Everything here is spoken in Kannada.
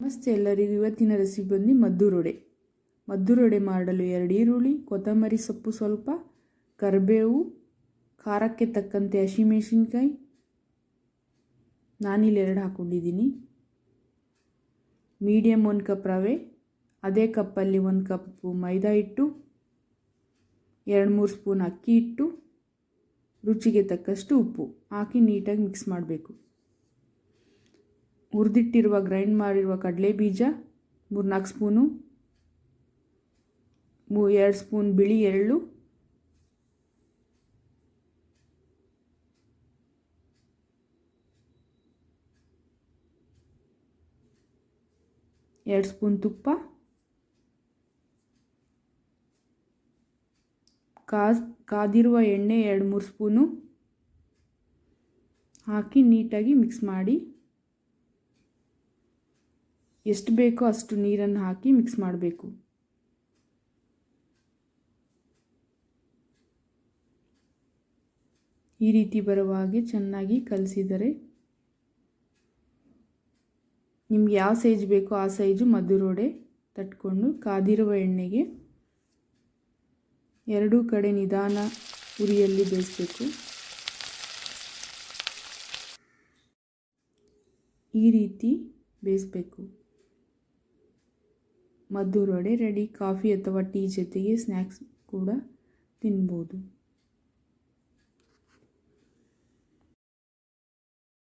ನಮಸ್ತೆ ಎಲ್ಲರಿಗೂ. ಇವತ್ತಿನ ರೆಸಿಪಿ ಬಂದು ಮದ್ದೂರೊಡೆ ಮದ್ದೂರೊಡೆ ಮಾಡಲು ಎರಡು ಈರುಳ್ಳಿ, ಕೊತ್ತಂಬರಿ ಸೊಪ್ಪು ಸ್ವಲ್ಪ, ಕರಿಬೇವು, ಖಾರಕ್ಕೆ ತಕ್ಕಂತೆ ಹಸಿಮೆಣಸಿನ್ಕಾಯಿ. ನಾನಿಲ್ಲಿ ಎರಡು ಹಾಕ್ಕೊಂಡಿದ್ದೀನಿ ಮೀಡಿಯಮ್ ಒಂದು ಕಪ್ ರವೆ, ಅದೇ ಕಪ್ಪಲ್ಲಿ ಒಂದು ಕಪ್ಪು ಮೈದಾ ಹಿಟ್ಟು, ಎರಡು ಮೂರು ಸ್ಪೂನ್ ಅಕ್ಕಿ ಹಿಟ್ಟು, ರುಚಿಗೆ ತಕ್ಕಷ್ಟು ಉಪ್ಪು ಹಾಕಿ ನೀಟಾಗಿ ಮಿಕ್ಸ್ ಮಾಡಬೇಕು. ಹುರಿದಿಟ್ಟಿರುವ ಗ್ರೈಂಡ್ ಮಾಡಿರುವ ಕಡಲೆ ಬೀಜ, ಮೂರ್ನಾಲ್ಕು ಸ್ಪೂನು, ಮೂ, ಎರಡು ಸ್ಪೂನ್ ಬಿಳಿ ಎಳ್ಳು, ಎರಡು ಸ್ಪೂನ್ ತುಪ್ಪ, ಕಾಸ್, ಕಾದಿರುವ ಎಣ್ಣೆ ಎರಡು ಮೂರು ಸ್ಪೂನು ಹಾಕಿ ನೀಟಾಗಿ ಮಿಕ್ಸ್ ಮಾಡಿ ಎಷ್ಟು ಬೇಕೋ ಅಷ್ಟು ನೀರನ್ನು ಹಾಕಿ ಮಿಕ್ಸ್ ಮಾಡಬೇಕು. ಈ ರೀತಿ ಬರುವ ಹಾಗೆ ಚೆನ್ನಾಗಿ ಕಲಸಿದರೆ ನಿಮ್ಗೆ ಯಾವ ಸೈಜ್ ಬೇಕೋ ಆ ಸೈಜು ಮಧುರೋಡೆ ತಟ್ಕೊಂಡು ಕಾದಿರುವ ಎಣ್ಣೆಗೆ ಎರಡೂ ಕಡೆ ನಿಧಾನ ಉರಿಯಲ್ಲಿ ಬೇಯಿಸಬೇಕು. ಈ ರೀತಿ ಬೇಯಿಸಬೇಕು. ಮದ್ದೂರೊಡೆ ರೆಡಿ ಕಾಫಿ ಅಥವಾ ಟೀ ಜೊತೆಗೆ ಸ್ನ್ಯಾಕ್ಸ್ ಕೂಡ ತಿನ್ಬೋದು.